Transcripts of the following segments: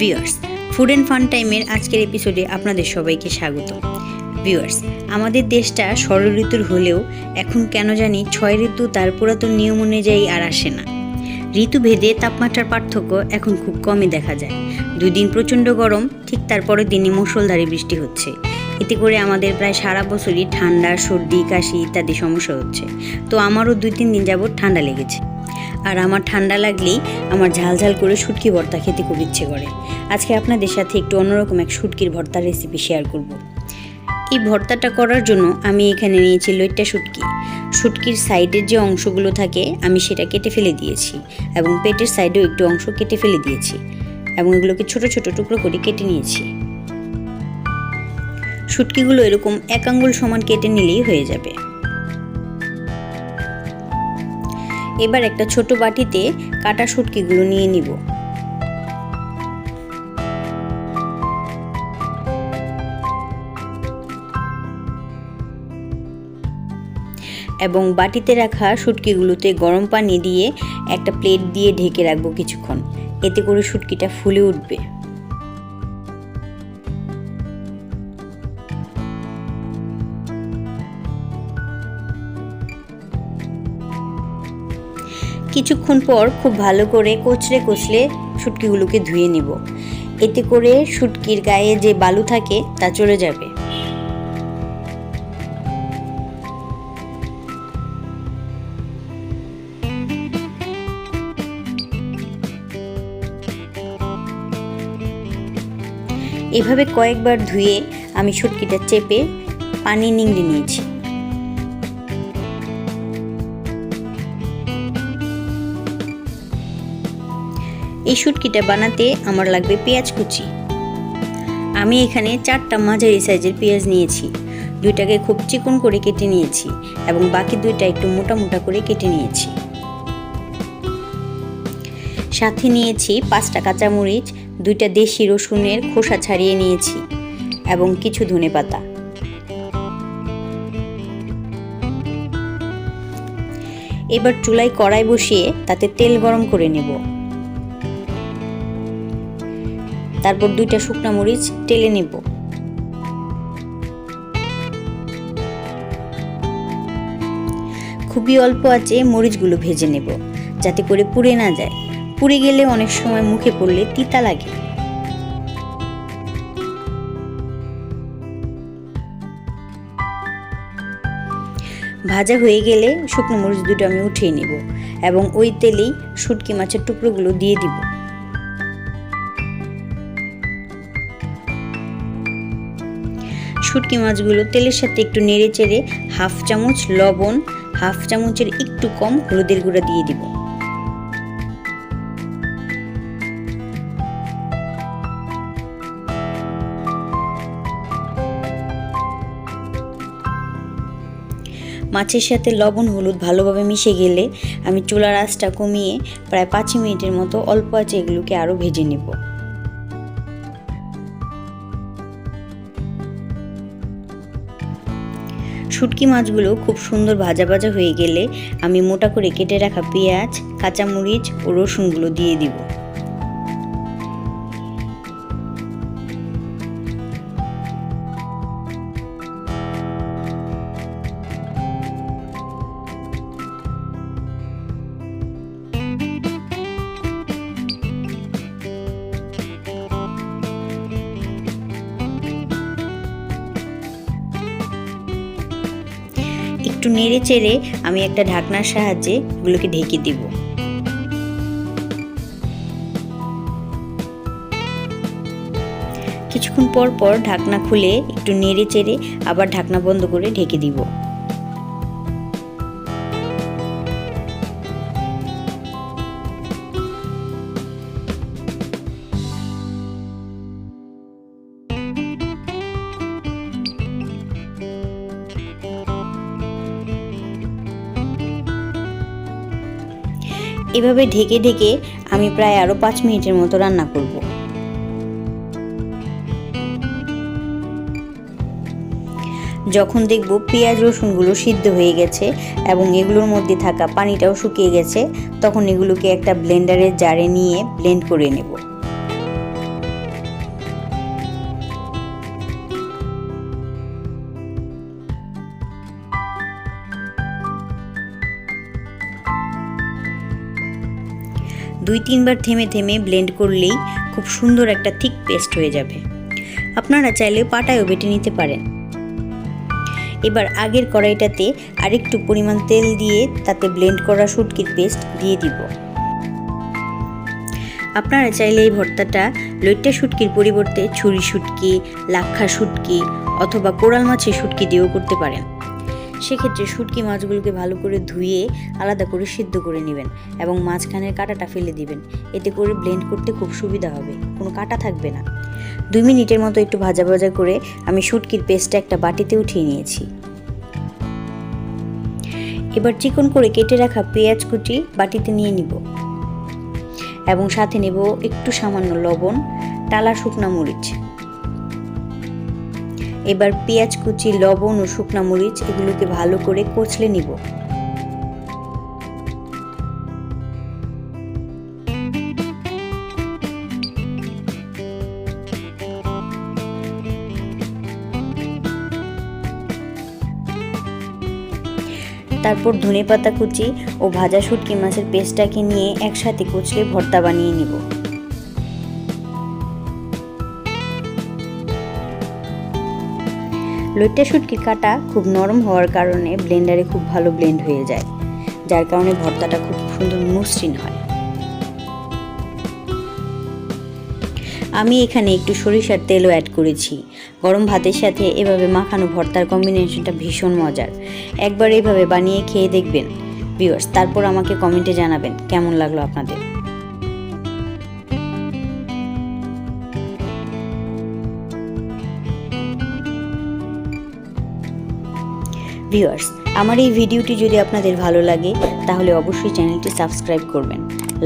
Viewers food and fun টাইমের আজকের এপিসোডে আপনাদের সবাইকে স্বাগত। ভিউয়ার্স, আমাদের দেশটা ষড় ঋতুর হলেও এখন কেন জানি ছয় ঋতু তার পুরাতন নিয়ম অনুযায়ী আর আসে না। ঋতুভেদে তাপমাত্রার পার্থক্য এখন খুব কমই দেখা যায়। দুই দিন প্রচণ্ড গরম, ঠিক তারপরের দিনই মুষলধারে বৃষ্টি হচ্ছে। এতে করে আমাদের প্রায় সারা বছরই ঠান্ডা, সর্দি, কাশি ইত্যাদি সমস্যা হচ্ছে। তো আমারও দুই তিন দিন যাবত ঠান্ডা লেগেছে। আর আমার ঠান্ডা লাগলেই আমার ঝাল ঝাল করে শুটকি ভর্তা খেতে খুব ইচ্ছে করে। আজকে আপনাদের সাথে একটু অন্যরকম এক শুটকির ভর্তার রেসিপি শেয়ার করব। এই ভর্তাটা করার জন্য আমি এখানে নিয়েছি লইট্টা শুটকি। শুটকির সাইডের যে অংশগুলো থাকে, আমি সেটা কেটে ফেলে দিয়েছি এবং পেটের সাইডেও একটু অংশ কেটে ফেলে দিয়েছি এবং এগুলোকে ছোট ছোট টুকরো করে কেটে নিয়েছি। শুটকিগুলো এরকম এক আঙ্গুল সমান কেটে নিলেই হয়ে যাবে। এবার একটা ছোট বাটিতে কাটা শুটকিগুলো নিয়ে নিব। এবং বাটিতে রাখা শুটকিগুলোতে গরম পানি দিয়ে একটা প্লেট দিয়ে ঢেকে রাখব কিছুক্ষণ। এতে করে শুটকিটা ফুলে উঠবে। কিছুক্ষণ পর খুব ভালো করে কচলে কচলে শুটকিগুলোকে ধুয়ে নিব। এতে করে শুটকির গায়ে যে বালু থাকে তা চলে যাবে। এভাবে কয়েকবার ধুয়ে আমি শুটকিটা চেপে পানি নিংড়ে নিয়েছি। এই শুটকিটা বানাতে আমার লাগবে পেঁয়াজ কুচি। আমি এখানে চারটা মাঝারি সাইজের পেঁয়াজ নিয়েছি, দুইটাকে খুব চিকন করে কেটে নিয়েছি এবং বাকি দুইটা একটু মোটা মোটা করে কেটে নিয়েছি। সাথে নিয়েছি পাঁচটা কাঁচামরিচ, দুইটা দেশি রসুনের খোসা ছাড়িয়ে নিয়েছি এবং কিছু ধনে পাতা। এবার চুলায় কড়াই বসিয়ে তাতে তেল গরম করে নেব। তারপর দুইটা শুকনা মরিচ টেলে নেব। খুবই অল্প আছে মরিচগুলো ভেজে নেব, যাতে করে পুড়ে না যায়। পুড়ে গেলে অনেক সময় মুখে পড়লে তিতা লাগে। ভাজা হয়ে গেলে শুকনো মরিচ দুটো আমি উঠিয়ে নিব এবং ওই তেলেই শুটকি মাছের টুকরোগুলো দিয়ে দিব। শুটকি মাছগুলো তেলের সাথে একটু নেড়ে চেড়ে হাফ চামচ লবণ, হাফ চামচের একটু কম হলুদের গুঁড়া দিয়ে দিব। মাছের সাথে লবণ হলুদ ভালোভাবে মিশে গেলে আমি চুলার আঁচটা কমিয়ে প্রায় পাঁচ মিনিটের মতো অল্প আছে এগুলোকে আরও ভেজে নেব। শুটকি মাছগুলো খুব সুন্দর ভাজা ভাজা হয়ে গেলে আমি মোটা করে কেটে রাখা পেঁয়াজ, কাঁচামরিচ ও রসুনগুলো দিয়ে দিব। একটু নেড়ে চেড়ে আমি একটা ঢাকনার সাহায্যে এগুলোকে ঢেকে দিব। কিছুক্ষণ পর পর ঢাকনা খুলে একটু নেড়ে চেড়ে আবার ঢাকনা বন্ধ করে ঢেকে দিব। এভাবে ঢেকে ঢেকে আমি প্রায় আরও পাঁচ মিনিটের মতো রান্না করব। যখন দেখব পেঁয়াজ রসুনগুলো সিদ্ধ হয়ে গেছে এবং এগুলোর মধ্যে থাকা পানিটাও শুকিয়ে গেছে, তখন এগুলোকে একটা ব্লেন্ডারের জারে নিয়ে ব্লেন্ড করে নেব। দুই তিনবার থেমে থেমে ব্লেন্ড করলেই খুব সুন্দর একটা থিক পেস্ট হয়ে যাবে। আপনারা চাইলে পাটায়ও বেটে নিতে পারেন। এবার আগের কড়াইটাতে আরেকটু পরিমাণ তেল দিয়ে তাতে ব্লেন্ড করা শুটকির পেস্ট দিয়ে দিব। আপনারা চাইলে এই ভর্তাটা লইট্টা শুটকির পরিবর্তে ছুরি শুটকি, লাক্ষা শুটকি অথবা কোরাল মাছের শুটকি দিয়েও করতে পারেন। সেক্ষেত্রে শুটকি মাছগুলোকে ভালো করে ধুয়ে আলাদা করে সিদ্ধ করে নেবেন এবং মাঝখানের কাঁটাটা ফেলে দিবেন। এতে করে ব্লেন্ড করতে খুব সুবিধা হবে। কোনো কাটা থাকবে না। দুই মিনিটের মতো একটু ভাজা ভাজা করে আমি শুটকির পেস্টটা একটা বাটিতে উঠিয়ে নিয়েছি। এবার চিকন করে কেটে রাখা পেঁয়াজ কুচি বাটিতে নিয়ে নিব। এবং সাথে নেব একটু সামান্য লবণ, টালা শুকনা মরিচ। এবার পেঁয়াজ, কুচি, লবণ ও শুকনা মরিচ এগুলোকে ভালো করে কচলে নিব। তারপর ধনেপাতা কুচি ও ভাজা শুটকি মাছের পেস্টটাকে নিয়ে একসাথে কুচলে ভর্তা বানিয়ে নিব। লইট্টা শুটকির কাটা খুব নরম হওয়ার কারণে ব্লেন্ডারে খুব ভালো ব্লেন্ড হয়ে যায়, যার কারণে ভর্তাটা খুব সুন্দর মসৃণ হয়। আমি এখানে একটু সরিষার তেলও অ্যাড করেছি। গরম ভাতের সাথে এভাবে মাখানো ভর্তার কম্বিনেশনটা ভীষণ মজার। একবার এইভাবে বানিয়ে খেয়ে দেখবেন। ভিউয়ার্স তারপর আমাকে কমেন্টে জানাবেন, কেমন লাগল আপনাদের? ভিউয়ার্স আমার এই ভিডিওটি যদি আপনাদের ভালো লাগে, তাহলে অবশ্যই চ্যানেলটি সাবস্ক্রাইব করবেন।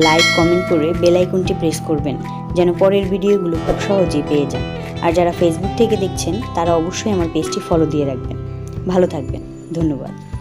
লাইক কমেন্ট করে বেল আইকনটি প্রেস করবেন, যেন পরের ভিডিওগুলো খুব সহজেই পেয়ে যান। আর যারা ফেসবুক থেকে দেখছেন, তারা অবশ্যই আমার পেজটি ফলো দিয়ে রাখবেন। ভালো থাকবেন। ধন্যবাদ।